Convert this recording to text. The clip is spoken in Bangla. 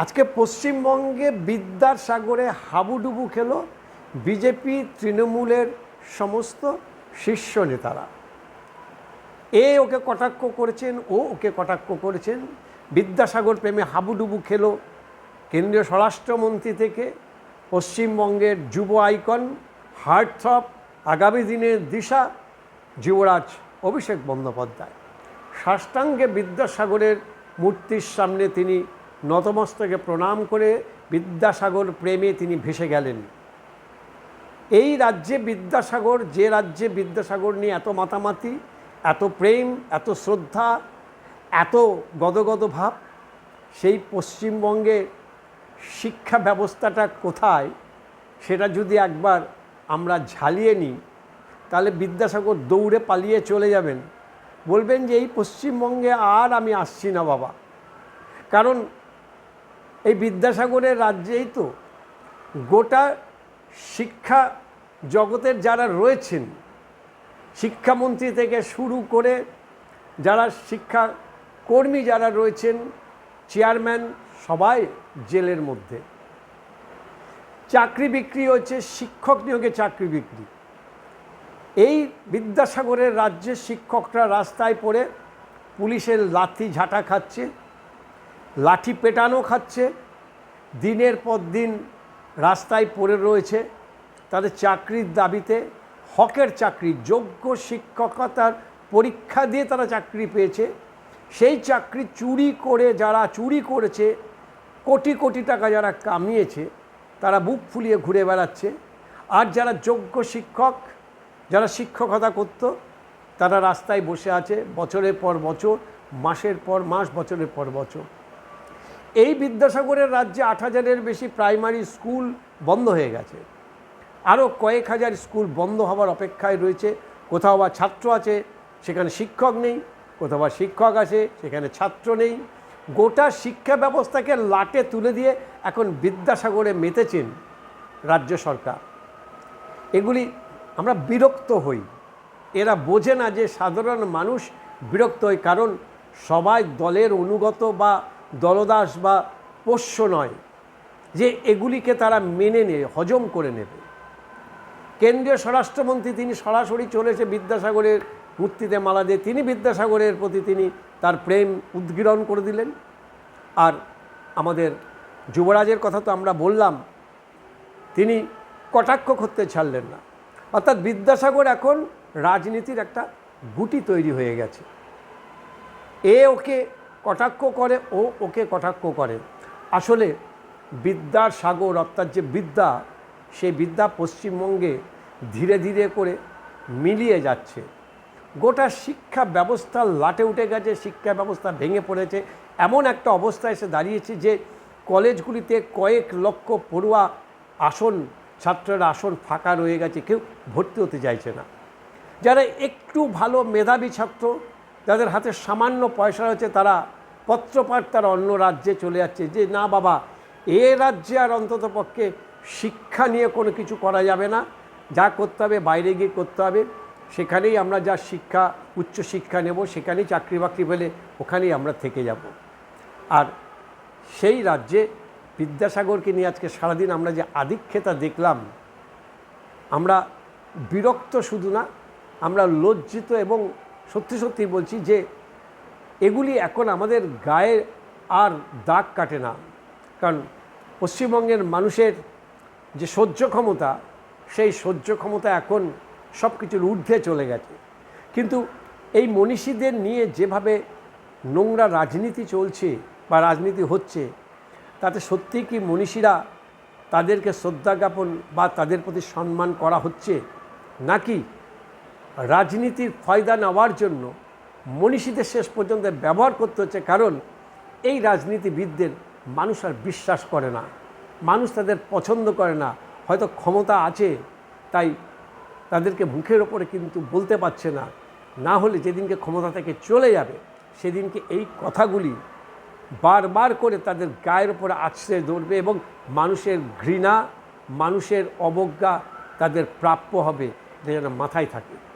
আজকে পশ্চিমবঙ্গে বিদ্যার সাগরে হাবুডুবু খেলো বিজেপি তৃণমূলের সমস্ত শীর্ষ নেতারা। এ ওকে কটাক্ষ করেছেন, ও ওকে কটাক্ষ করেছেন। বিদ্যাসাগর প্রেমে হাবুডুবু খেলো কেন্দ্রীয় স্বরাষ্ট্রমন্ত্রী থেকে। পশ্চিমবঙ্গের যুব আইকন হার্টথ্রপ আগামী দিনের দিশা, যুবরাজ অভিষেক বন্দ্যোপাধ্যায়। সাষ্টাঙ্গে বিদ্যাসাগরের মূর্তির সামনে তিনি নতমস্তকে প্রণাম করে বিদ্যাসাগর প্রেমে তিনি ভেসে গেলেন। এই রাজ্যে বিদ্যাসাগর, যে রাজ্যে বিদ্যাসাগর নিয়ে এত মাতামাতি, এত প্রেম, এত শ্রদ্ধা, এত গদগদ ভাব, সেই পশ্চিমবঙ্গে শিক্ষা ব্যবস্থাটা কোথায়, সেটা যদি একবার আমরা ঝালিয়ে নিই, তাহলে বিদ্যাসাগর দৌড়ে পালিয়ে চলে যাবেন। বলবেন যে, এই পশ্চিমবঙ্গে আর আমি আসছি না বাবা। কারণ এই বিদ্যাসাগরের রাজ্যেই তো গোটা শিক্ষা জগতের যারা রয়েছেন, শিক্ষামন্ত্রী থেকে শুরু করে যারা শিক্ষা কর্মী যারা রয়েছেন, চেয়ারম্যান সবাই জেলের মধ্যে। চাকরি বিক্রি হচ্ছে, শিক্ষক নিয়োগে চাকরি বিক্রি। এই বিদ্যাসাগরের রাজ্যে শিক্ষকরা রাস্তায় পড়ে পুলিশের লাথি ঝাঁটা খাচ্ছে লাঠি পেটানো খাচ্ছে, দিনের পর দিন রাস্তায় পড়ে রয়েছে। তাদের চাকরির দাবিতে হকের চাকরি, যোগ্য শিক্ষকতার পরীক্ষা দিয়ে তারা চাকরি পেয়েছে। সেই চাকরি চুরি করে, যারা চুরি করেছে, কোটি কোটি টাকা যারা কামিয়েছে, তারা বুক ফুলিয়ে ঘুরে বেড়াচ্ছে। আর যারা যোগ্য শিক্ষক, যারা শিক্ষকতা করত, তারা রাস্তায় বসে আছে বছরের পর বছর, মাসের পর মাস, বছরের পর বছর। এই বিদ্যাসাগরের রাজ্যে আট হাজারের বেশি প্রাইমারি স্কুল বন্ধ হয়ে গেছে। আরও কয়েক হাজার স্কুল বন্ধ হওয়ার অপেক্ষায় রয়েছে। কোথাও বা ছাত্র আছে, সেখানে শিক্ষক নেই, কোথাও বা শিক্ষক আছে, সেখানে ছাত্র নেই। গোটা শিক্ষা ব্যবস্থাকে লাটে তুলে দিয়ে এখন বিদ্যাসাগরে মেতেছেন রাজ্য সরকার। এগুলি আমরা বিরক্ত হই। এরা বোঝে না যে সাধারণ মানুষ বিরক্ত হয়, কারণ সবাই দলের অনুগত বা দলদাস বা পোষ্য নয়, যে এগুলিকে তারা মেনে নেবে, হজম করে নেবে। কেন্দ্রীয় স্বরাষ্ট্রমন্ত্রী তিনি সরাসরি চলেছে বিদ্যাসাগরের মূর্তিতে মালা দিয়ে, তিনি বিদ্যাসাগরের প্রতি তিনি তার প্রেম উদ্গীরণ করে দিলেন। আর আমাদের যুবরাজের কথা তো আমরা বললাম, তিনি কটাক্ষ করতে ছাড়লেন না। অর্থাৎ বিদ্যাসাগর এখন রাজনীতির একটা গুটি তৈরি হয়ে গেছে। এ ওকে কটাক্ষ করে, ও ওকে কটাক্ষ করে। আসলে বিদ্যার সাগর, অর্থাৎ যে বিদ্যা, সেই বিদ্যা পশ্চিমবঙ্গে ধীরে ধীরে করে মিলিয়ে যাচ্ছে। গোটা শিক্ষা ব্যবস্থা লাটে উঠে গেছে, শিক্ষা ব্যবস্থা ভেঙে পড়েছে। এমন একটা অবস্থা এসে দাঁড়িয়েছে যে কলেজগুলিতে কয়েক লক্ষ পড়ুয়া আসন, ছাত্রের আসন ফাঁকা রয়ে গেছে, কেউ ভর্তি হতে চাইছে না। যারা একটু ভালো মেধাবী ছাত্র যাদের হাতে সামান্য পয়সা রয়েছে, তারা পত্রপাঠ তারা অন্য রাজ্যে চলে যাচ্ছে। যে না বাবা, এ রাজ্যে আর অন্তত পক্ষে শিক্ষা নিয়ে কোনো কিছু করা যাবে না। যা করতে হবে, বাইরে গিয়ে করতে হবে। সেখানেই আমরা যা শিক্ষা, উচ্চ শিক্ষা নেব, সেখানেই চাকরি বাকরি পেলে ওখানেই আমরা থেকে যাব। আর সেই রাজ্যে বিদ্যাসাগরকে নিয়ে আজকে সারাদিন আমরা যে আধিক্ষেতা দেখলাম, আমরা বিরক্ত শুধু না, আমরা লজ্জিত এবং সত্যি সত্যি বলছি যে এগুলি এখন আমাদের গায়ে আর দাগ কাটে না। কারণ পশ্চিমবঙ্গের মানুষের যে সহ্য ক্ষমতা, সেই সহ্য ক্ষমতা এখন সব কিছুর ঊর্ধ্বে চলে গেছে। কিন্তু এই মনীষীদের নিয়ে যেভাবে নোংরা রাজনীতি চলছে বা রাজনীতি হচ্ছে, তাতে সত্যি কি মনীষীরা তাদেরকে শ্রদ্ধা জ্ঞাপন বা তাদের প্রতি সম্মান করা হচ্ছে? নাকি রাজনীতির ফয়দা নেওয়ার জন্য মনীষীদের শেষ পর্যন্ত ব্যবহার করতে হচ্ছে কারণ এই রাজনীতিবিদদের মানুষ আর বিশ্বাস করে না। মানুষ তাদের পছন্দ করে না। হয়তো ক্ষমতা আছে, তাই তাদেরকে মুখের ওপরে কিন্তু বলতে পারছে না। না হলে যেদিনকে ক্ষমতা থেকে চলে যাবে, সেদিনকে এই কথাগুলি বারবার করে তাদের গায়ের ওপরে আছড়ে ধরবে এবং মানুষের ঘৃণা, মানুষের অবজ্ঞা তাদের প্রাপ্য হবে, এটা যেন মাথায় থাকে।